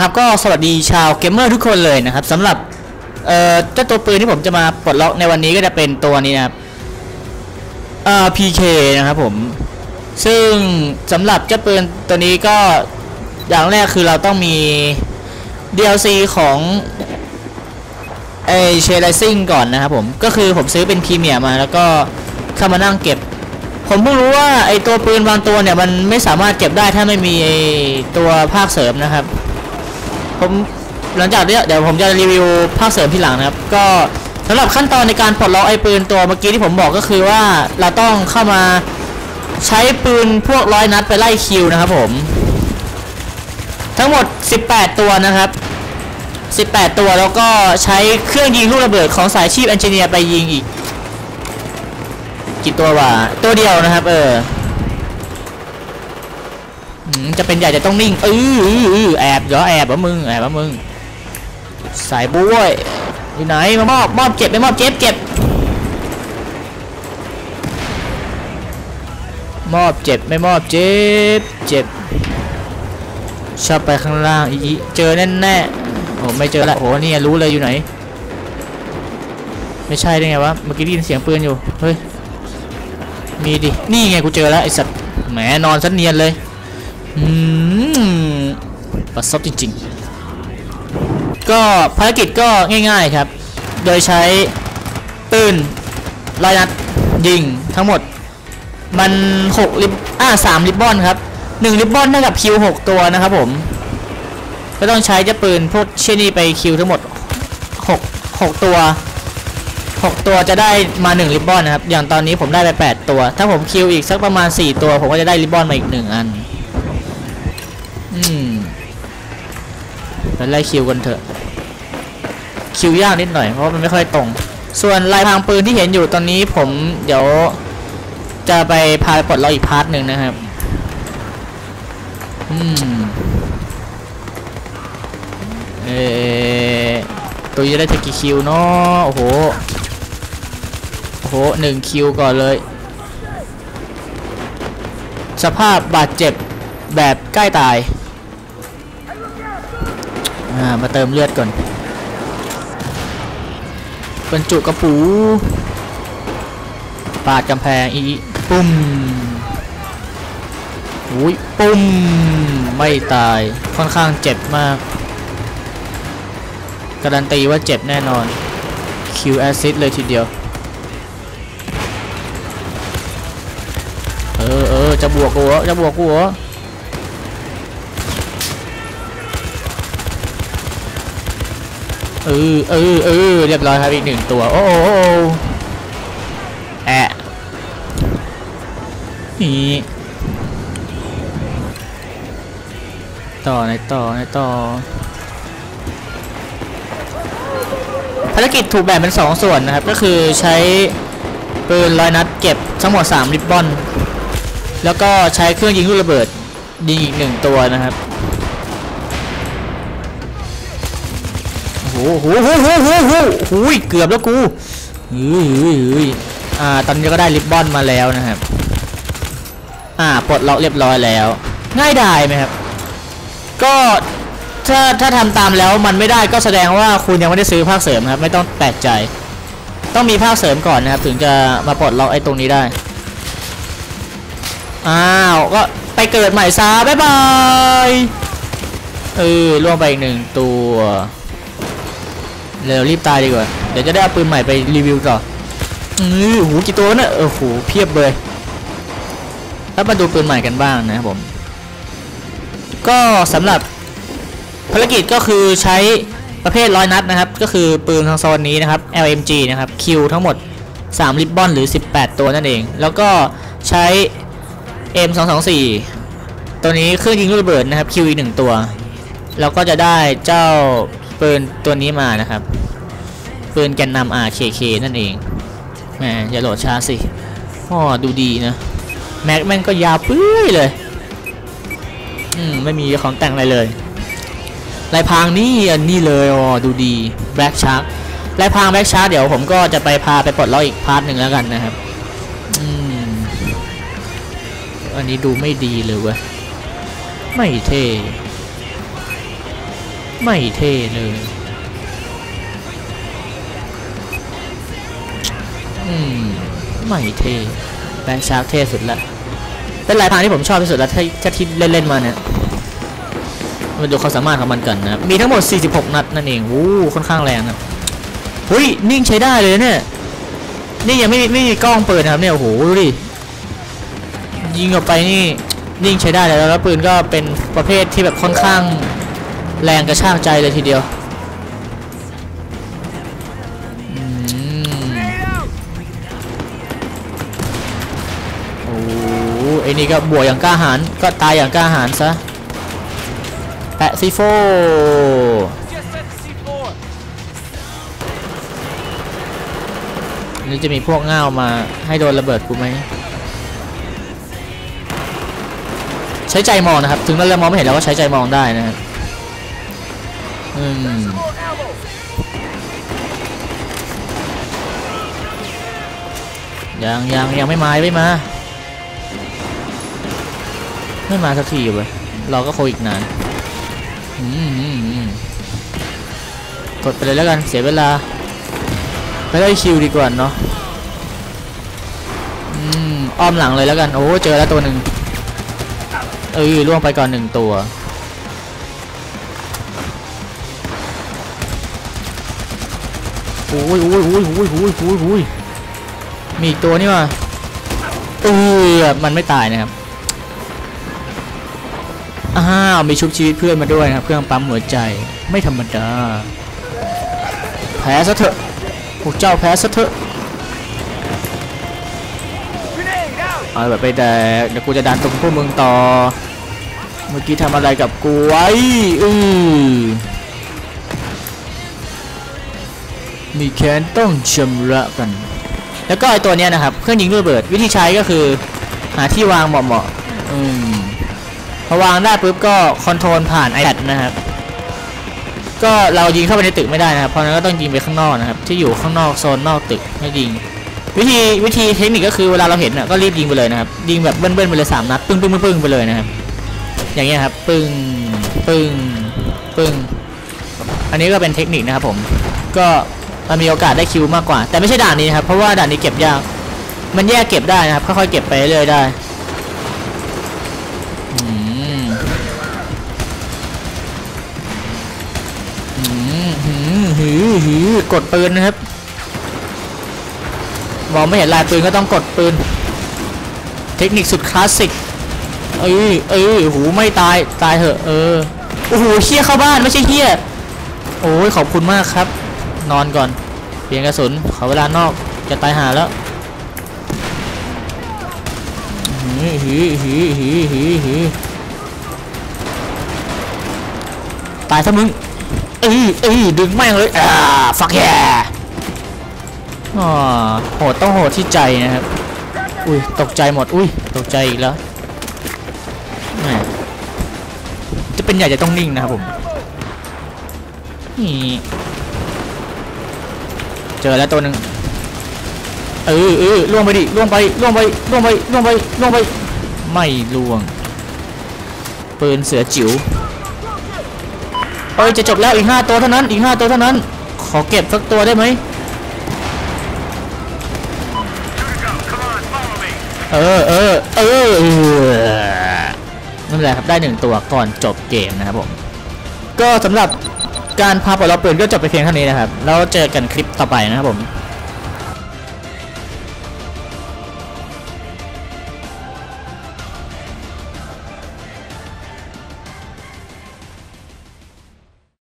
ครับก็สวัสดีชาวเกมเมอร์ทุกคนเลยนะครับสำหรับเอ่อเจ้าตัวปืนที่ผมจะมาปลดล็อกในวันนี้ก็จะเป็นตัวนี้นะครับเอ่อ PK นะครับผม ซึ่งสำหรับเจ้าปืนตัวนี้ก็อย่างแรกคือเราต้องมี DLC ของไอเชลซิงก่อนนะครับผม ก็คือผมซื้อเป็นพรีเมียร์มาแล้วก็เข้ามานั่งเก็บ ผมเพิ่งรู้ว่าไอตัวปืนบางตัวเนี่ย มันไม่สามารถเก็บได้ถ้าไม่มีไอตัวภาคเสริมนะครับ ผมหลังจากเนี้ยเดี๋ยวผมจะรีวิวภาคเสริมที่หลังนะครับ ก็สำหรับขั้นตอนในการปลดล็อกไอปืนตัวเมื่อกี้ที่ผมบอกก็คือว่าเราต้องเข้ามาใช้ปืนพวกร้อยนัดไปไล่คิวนะครับผม ทั้งหมด 18 ตัวนะครับ 18 ตัวแล้วก็ใช้เครื่องยิงลูกระเบิดของสายชีพเอนจิเนียร์ไปยิงอีกกี่ตัววะตัวเดียวนะครับ เออ จะเป็นใหญ่จะต้องนิ่งเออเออเออแอบเหรอแอบวะมึงแอบวะมึงสายบุ้ยอยู่ไหนมามอบมอบเก็บไม่มอบเก็บเก็บมอบเจ็บไม่มอบเจ็บเจ็บชอบไปข้างล่างอีเจอแน่แน่โอ้ไม่เจอละโอ้เนี่ยรู้เลยอยู่ไหน ไม่ใช่ได้ไงวะเมื่อกี้ได้ยินเสียงปืนอยู่เฮ้ยมีดินี่ไงกูเจอแล้วไอสัตว์แหมนอนซะเนียนเลย อืมปัดซบจริงๆ ก็ภารกิจก็ง่ายๆครับ โดยใช้ปืนลายนัดยิงทั้งหมด มัน6ลิบอ่า3ลิบบอนครับ1ลิบบอนเท่ากับคิว6ตัวนะครับผม ก็ต้องใช้เจะปืนพวกเชนี่ไปคิวทั้งหมด6 6ตัว 6 ตัวจะได้มา1ลิบบอนนะครับ อย่างตอนนี้ผมได้ไป 8 ตัว ถ้าผมคิวอีกสักประมาณ 4 ตัว ผมก็จะได้ลิบบอนมาอีก 1 อัน ไปไล่คิวกันเถอะ คิวยากนิดหน่อยเพราะมันไม่ค่อยตรง ส่วนลายพางปืนที่เห็นอยู่ตอนนี้ผมเดี๋ยวจะไปพาปลดล็อกอีกพาร์ทหนึ่งนะครับอืมเออตัวจะได้ถึงกี่คิวเนาะโอ้โหโอ้โหหนึ่งคิวก่อนเลย สภาพบาดเจ็บแบบใกล้ตาย อ่ามาเติมเลือดก่อนบรรจุกระปูปาดกำแพงอีปุ้มอุ้ยปุ้มไม่ตายค่อนข้างเจ็บมาก การันตีว่าเจ็บแน่นอนคิวแอซิดเลยทีเดียว เออเออจะบวกกูเหรอจะบวกกูเหรอ เออเออเออเรียบร้อยครับอีกหนึ่งตัว โอ้โหแอะนี่ต่อไหนต่อไหนต่อภารกิจถูกแบ่งเป็น 2 ส่วนนะครับ ก็คือใช้ปืนลอยนัดเก็บทั้งหมด 3 ริบบอน แล้วก็ใช้เครื่องยิงลูกระเบิดยิงอีก1ตัวนะครับ โอ้โหโหโหโหโหโหเกือบแล้วกูเฮ้ยเฮ้ยเฮ้ยอ่าตอนนี้ก็ได้ริบบอนมาแล้วนะครับ อ่าปลดล็อกเรียบร้อยแล้ว ง่ายดายไหมครับ ก็ถ้าถ้าทำตามแล้วมันไม่ได้ก็แสดงว่าคุณยังไม่ได้ซื้อภาคเสริมครับ ไม่ต้องแปลกใจ ต้องมีภาคเสริมก่อนนะครับ ถึงจะมาปลดล็อกไอ้ตรงนี้ได้ อ้าวก็ไปเกิดใหม่ซะบ๊ายบาย เออล่วงไปอีกหนึ่งตัว เร็วรีบตายดีกว่า เดี๋ยวจะได้เอาปืนใหม่ไปรีวิวต่ออือหูกี่ตัวนี่ยเออโหเพียบเลยแล้วมาดูปืนใหม่กันบ้างนะครับผม ก็สำหรับภารกิจก็คือใช้ประเภทร้อยนัดนะครับ ก็คือปืนทางโซนนี้นะครับ LMG นะครับ คิวทั้งหมด3ริบบอนหรือ 18 ตัวนั่นเอง แล้วก็ใช้ M224 ตัวนี้เครื่องยิงลูกระเบิดนะครับ คิวอีกหนึ่งตัว แล้วก็จะได้เจ้า ปืนตัวนี้มานะครับ ปืนแกนนำ RKK นั่นเองแหมอย่าโหลดช้าสิอ๋อดูดีนะ แม็กแม่งก็ยาวปื้ยเลย อืม ไม่มีของแต่งอะไรเลยลายพรางนี่อันนี้เลยอ๋อดูดีแบล็กชาร์กลายพรางแบล็กชาร์กเดี๋ยวผมก็จะไปพาไปปลดล็อกอีกพาร์ทหนึ่งแล้วกันนะครับ อืม อันนี้ดูไม่ดีเลยเว้ยไม่เท่ ไม่เท่เลยอืมไม่เท่แบงค์ชาร์กเท่สุดละเป็นลายพรางที่ผมชอบที่สุดแล้วที่ที่ที่เล่นๆมาเนี่ยมาดูความสามารถของมันกันนะมีทั้งหมด 46 นัดนั่นเองโอ้ค่อนข้างแรงนะหุ้ยนิ่งใช้ได้เลยเนี่ยนี่ยังไม่ไม่มีกล้องเปิดนะครับเนี่ยโอ้โหดูดิยิงออกไปนี่นิ่งใช้ได้แล้วแล้วปืนก็เป็นประเภทที่แบบค่อนข้าง แรงกระชากใจเลยทีเดียวอืมโอ้ไอ้นี่ก็บวกอย่างกล้าหาญก็ตายอย่างกล้าหาญซะแปะซีโฟนี่จะมีพวกง่าวมาให้โดนระเบิดกูไหมใช้ใจมองนะครับ ถึงเรามองไม่เห็นแล้วก็ใช้ใจมองได้นะครับ อืมยังยังยังไม่มาไม่มา ไม่มาสักทีเว้ยเราก็โคอีกนานกดไปเลยแล้วกันเสียเวลาไปได้คิวดีกว่าเนาะอืมอ้อมหลังเลยแล้วกัน โอ้เจอแล้วตัวหนึ่งเออล่วงไปก่อนหนึ่งตัว อ้ยโอ้ยโอ้ยโอ้ยโอ้ยโอ้ยโอ้ยมีอีกตัวนี่ว่ะเออมันไม่ตายนะครับอ้าวมีชุบชีวิตเพื่อนมาด้วยนะครับเครื่องปั๊มหัวใจไม่ธรรมดาแพ้ซะเถอะพวกเจ้าแพ้ซะเถอะเอาแบบไปแดกเดี๋ยวกูจะดันตรงพวกมึงต่อ เมื่อกี้ทำอะไรกับกูไว้อือ มีแค้นต้องชำระกัน แล้วก็ไอตัวเนี้ยนะครับ เครื่องยิงลูกระเบิด วิธีใช้ก็คือหาที่วางเหมาะๆอืมพอวางได้ปุ๊บก็คอนโทรลผ่าน iPad นะครับ ก็เรายิงเข้าไปในตึกไม่ได้นะครับ เพราะฉะนั้นก็ต้องยิงไปข้างนอกนะครับ ที่อยู่ข้างนอกโซนนอกตึกให้ยิง วิธีวิธีเทคนิคก็คือเวลาเราเห็นน่ะก็รีบยิงไปเลยนะครับ ยิงแบบเบิ้ลๆไปเลยสามนัด ปึ้งปึ้งปึ้งปึ้งไปเลยนะครับ อย่างเงี้ยครับ ปึ้ง ปึ้ง ปึ้ง อันนี้ก็เป็นเทคนิคนะครับผม ก็ มันมีโอกาสได้คิวมากกว่า แต่ไม่ใช่ด่านนี้ครับเพราะว่าด่านนี้เก็บยาก มันแยกเก็บได้นะครับค่อยๆเก็บไปเรื่อยได้อืมอืมหืมหือหือกดปืนนะครับมองไม่เห็นลายปืนก็ต้องกดปืน เทคนิคสุดคลาสสิกเอ้ยเอ้ยหูไม่ตายตายเถอะเออโอ้โหเฮี้ยเข้าบ้านไม่ใช่เฮี้ยโอ้ยขอบคุณมากครับ นอนก่อน เปลี่ยนกระสุน ขอเวลานอก จะตายหาแล้วหืหืหืหืหืหืตายซะมึงเอ้ยเอ้ยดึงแม่งเลย อ่า ฟักแย่อโหดต้องโหดที่ใจนะครับ อุ้ย ตกใจหมด อุ้ย ตกใจอีกแล้วจะเป็นใหญ่จะต้องนิ่งนะครับผมนี่ เจอแล้วตัวหนึ่งเออเออล่วงไปดิล่วงไปล่วงไปล่วงไปล่วงไปล่วงไป ไม่ล่วงปืนเสือจิ๋วเอ้ยจะจบแล้วอีกห้าตัวเท่านั้นอีกห้าตัวเท่านั้น ขอเก็บสักตัวได้ไหมเออเออเออเออนั่นแหละครับได้หนึ่งตัวก่อนจบเกมนะครับผมก็สำหรับ การพาปลดล็อกปืนก็จบไปเพียงเท่านี้นะครับ แล้วเจอกันคลิปต่อไปนะครับผม